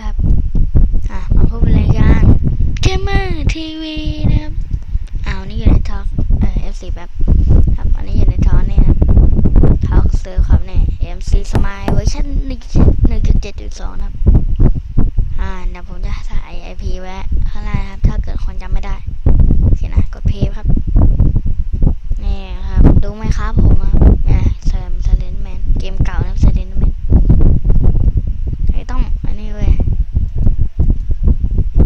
ครับ อะมาพบรายการเกมเมอร์ทีวีนะครับอ้าวนี่อยู่ในทอล์กเอ่อ F4 แบบครับ อันนี้อยู่ในทอล์กนี่นะครับทอล์กเซิร์ฟครับเนี่ย MC Smile เวอร์ชัน1.7.2นะครับ อ่าเดี๋ยวผมจะใส่ IP ไว้ข้างหน้านะครับ ถ้าเกิดคนจำไม่ได้โอเคนะ กดเพย์ครับ นี่ครับ ดูไหมครับผมอะเนี่ยแซมซเลนแมน เกมเก่านะซเลนแมนไอ้ต้องอันนี้เว้ย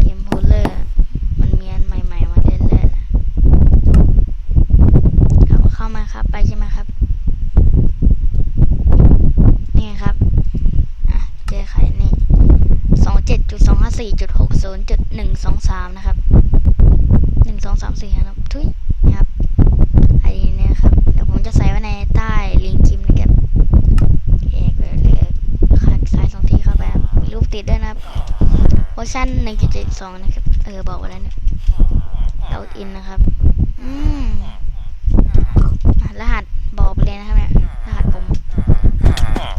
เกมโพลเลอร์ มันมีอันใหม่ๆมาเล่นเลยครับเข้ามาครับไปใช่ไหมครับ นี่ครับเจอไขนี่สองเจ็ดจุดสองห้าสี่จุดหกศูนย์จุดหนึ่งสองสามนะครับหนึ่งสองสามสี่ครับทุยนะครับไอ้เนี่ยครับเดี๋ยวผมจะใส่ไว้ในใต้ลิงก์คลิปนะครับเอกเลือกคลิกซ้ายสองทีเข้าไปครับมีรูปติดด้วยนะครับเวอร์ชัน1.72นะครับ เออ บอกไว้แล้วเนี่ยเราอินนะครับ อืมรหัสบอกไปเลยนะครับเนี่ย รหัสผม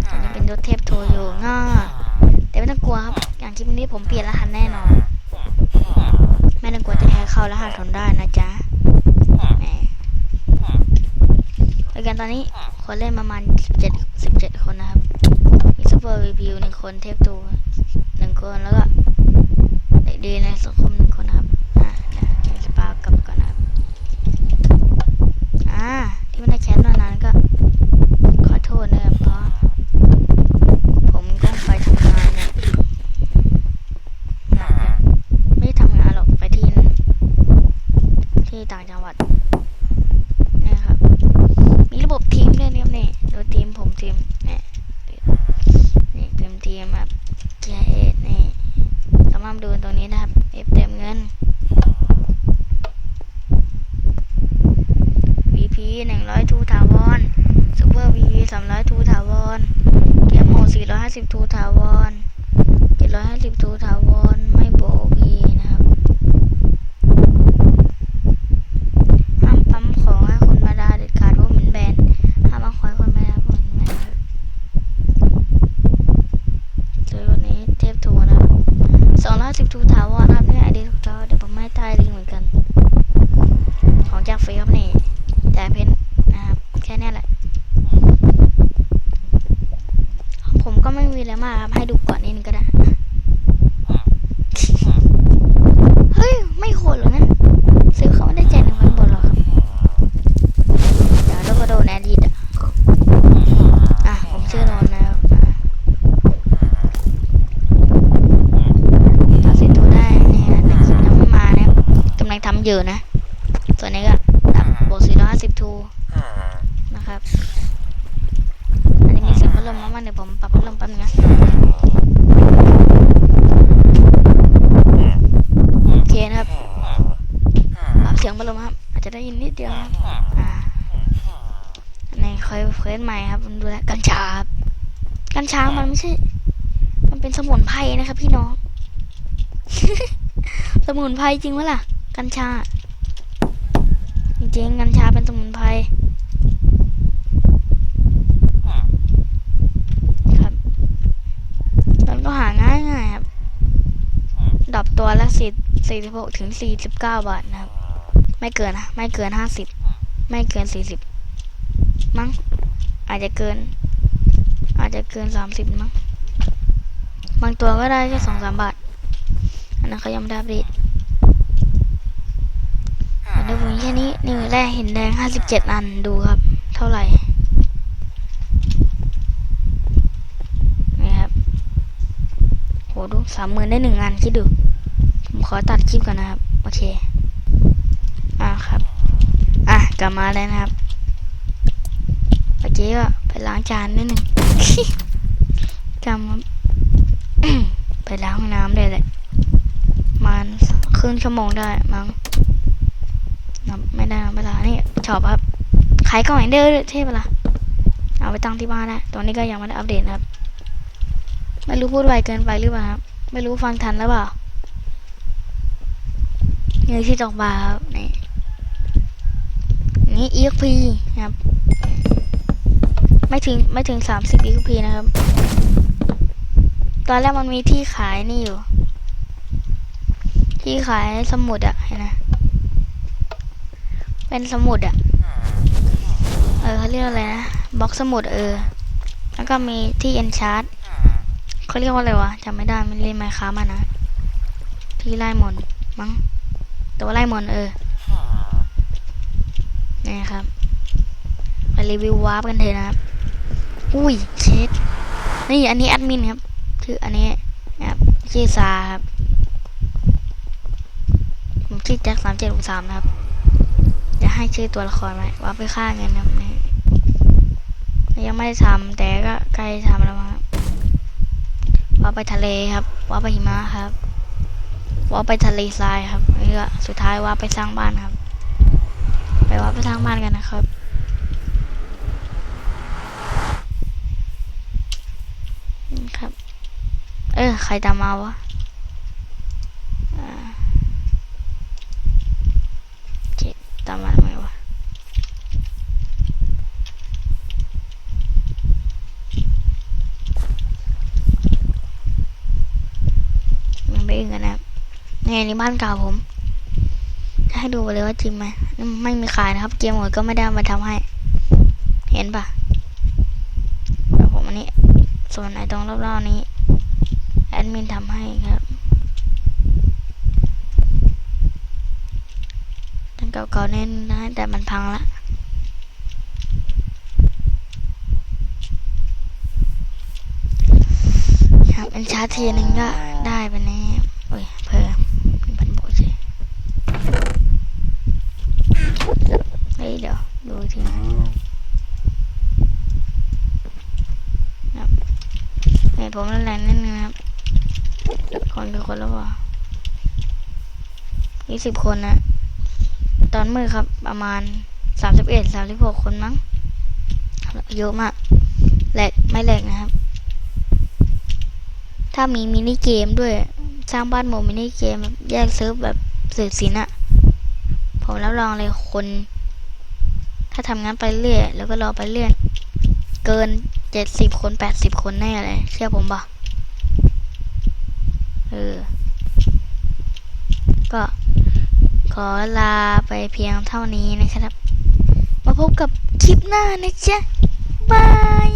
ตอนนี้ เทพโทรอยู่ง่าแต่ไม่ต้องกลัวครับ อย่างคลิปนี้ผมเปลี่ยนรหัสแน่นอน ไม่ต้องกลัวจะแฮกเข้ารหัสผมได้นะจ๊ะแหมรายการตอนนี้คนเล่นประมาณ17 17 คนนะครับ มีซูเปอร์รีวิวหนึ่งคนเทพโทรหนึ่งคนแล้วก็เด็กดีในสังคมหนึ่งคนนะครับอ่าเดี๋ยวจะปากลับก่อนนะครับอ่าที่ไม่ได้แชทมานานก็ ขอโทษนะครับเพราะ ผมก็ไปทำงานเนี่ยหนักเลยไม่ได้ทำงานหรอกไปที่ ที่ต่างจังหวัดเนี่ยครับ มีระบบทีมด้วยนะครับนี่ดู เต็มนี่นี่เต็มเต็มครับเกียร์เอทนี่ต้องมาดูตรงนี้นะครับเอฟเต็มเงินบีพีหนึ่งร้อยทูถาวรซูเปอร์ VP สามร้อยทูถาวรเกียร์โม่สี่ร้อยห้าสิบทูถาวรเจ็ดร้อยห้าสิบทูถาวรไม่โบก นะครับ ห้ามปั๊มของให้คนมาดาเด็ดขาดเพราะเหมือนแบน ห้ามเอาของให้คนมาดาเพราะเหมือนแบนครับเจอวันนี้เทพทูนะครับ สองร้อยสิบทูถาวรครับเนี่ยไอเดียถูกต้องเดี๋ยวผมไม่ใต้ลิงก์เหมือนกัน ของจากฟรีครับนี่จ่ายเพนนะครับแค่เนี้ยแหละของผมก็ไม่มี อะไรมากครับให้ดูก่อนนิดนึงก็ได้ เฮ้ย ไม่โหดหรอกนะ ซื้อเขาไม่ได้จ่ายหนึ่งพันบาทหรอกครับเดี๋ยวเราก็โดนแอดดิดอะ อะ ผมชื่อรอนนะครับอะตัดสินดูได้นี่ฮะหนึ่งสิบยังไม่มานะครับกำลังทำอยู่นะส่วนนี้ก็ดับบวกสี่ร้อยห้าสิบทูนะครับ อันนี้มีเสียงพัด ลมมากๆเดี๋ยวผมปรับพัดลมแป๊บนึงนะโอเคนะครับปรับเสียงพัดลมครับ อาจจะได้ยินนิดเดียวนครับอ่าอันนี้เคยเควสใหม่ครับดูแลกัญชาครับกัญชามันไม่ใช่ มันเป็นสมุนไพรนะครับ พี่น้อง สมุนไพรจริงวะล่ะ กัญชา จริงๆ กัญชาเป็นสมุนไพรครับแล้วก็หาง่ายง่ายๆครับดรอปตัวละ สี่สิบหกถึงสี่สิบเก้าบาทนะครับ ไม่เกินนะไม่เกินห้าสิบไม่เกินสี่สิบมั้งอาจจะเกิน อาจจะเกินสามสิบมั้งบางตัวก็ได้แค่สองสามบาทอันนั้นเขายังไม่ได้อัปเดเดี๋ยวผมแค่นี้นี่แรกเห็นแดงห้าสิบเจ็ดอันดูครับ เท่าไหร่นี่ครับโหดูสามหมื่นได้หนึ่งอันคิดดู ขอตัดคลิปก่อนนะครับ โอเค อ่าครับ อะกลับมาแล้วนะครับเมื่อกี้ก็ไปล้างจานนิดหนึ่งจำไปล้างน้ำได้เลยมันครึ่งชั่วโมงได้มั้งนับไม่ได้นับเวลานี่ชอบครับขายกล่องเอนเดอร์ด้วยเท่ปะล่ะเอาไปตั้งที่บ้านได้ตอนนี้ก็ยังไม่ได้อัปเดตครับ ไม่รู้พูดไวเกินไปหรือเปล่าครับ ไม่รู้ฟังทันหรือเปล่า นี่ที่ตกบาร์ครับนี่นี่ EXP นะครับ ไม่ถึงไม่ถึงสามสิบ EXP นะครับ ตอนแรกมันมีที่ขายนี่อยู่ ที่ขายสมุดอะเห็นไหมเป็นสมุดอะเออเขาเรียกอะไรนะบล็อกสมุดเออ แล้วก็มีที่เอนชาร์ดเขาเรียกว่าอะไรวะจำไม่ได้ไม่เล่นไมค้ามานะ ที่ไล่มนมั้ง ตัวไล่มนต์เออนี่ครับไปรีวิววาร์ปกันเถอะนะครับ อุ้ยเช็ดนี่อันนี้แอดมินครับชื่ออันนี้นะครับชื่อซาครับผมชื่อแจ็คสามเจ็ดสามนะครับจะให้ชื่อตัวละครไว้ว่าไปฆ่าเงินครับนี่ยังไม่ได้ทำแต่ก็ใกล้ทำแล้วมั้งครับว่าไปทะเลครับว่าไปหิมะครับ ว่าไปทะเลทรายครับนี่ก็สุดท้ายว่าไปสร้างบ้านครับ ไปว่าไปสร้างบ้านกันนะครับครับ เออ ใครตามมาวะอ่าเจ็ดตามมาทำไมวะมันไปอื่นกันนะครับ นี่นี่บ้านเก่าผม จะให้ดูไปเลยว่าจริงไหมไม่มีขายนะครับ เกมหมดก็ไม่ได้มาทำให้ เห็นปะแล้วผมอันนี้ ส่วนไอ้ตรงรอบๆนี้ แอดมินทำให้ครับตั้งเก่าๆแน่นนะแต่มันพังละครับอันชาร์ทีนึงก็ได้ไปแน่โอ้ยเพอพันโบใช่เฮ้ยเดี๋ยวดูอีกทีนะครับ เห็นผมนั่นแหละนิดนึงนะครับ คนคือคนแล้วเปล่ายี่สิบคนนะ ตอนมือครับประมาณสามสิบเอ็ดสามสิบหกคนมั้งเยอะมากแหลกไม่แหลกนะครับ ถ้ามีมินิเกมด้วยสร้างบ้านโมมินิเกมแบบแยกเซิร์ฟแบบสืบสินอะผมรับรองเลยคน ถ้าทำงานไปเรื่อยแล้วก็รอไปเรื่อยเกิน เจ็ดสิบคนแปดสิบคนแน่เลย เชื่อผมปะเออ ก็ขอลาไปเพียงเท่านี้นะครับ มาพบกับคลิปหน้านะจ๊ะ บาย